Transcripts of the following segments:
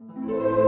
Música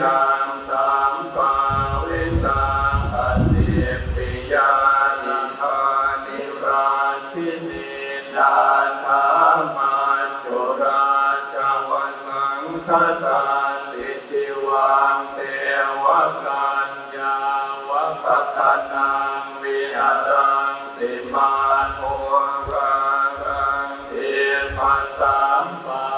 นังสังปางอันติปิยานิธานิราชินีนาธามาจุราชวสังคตาติวังเทวัญญาวัตนาวิหารังสิมาโทรังเทพสัมปา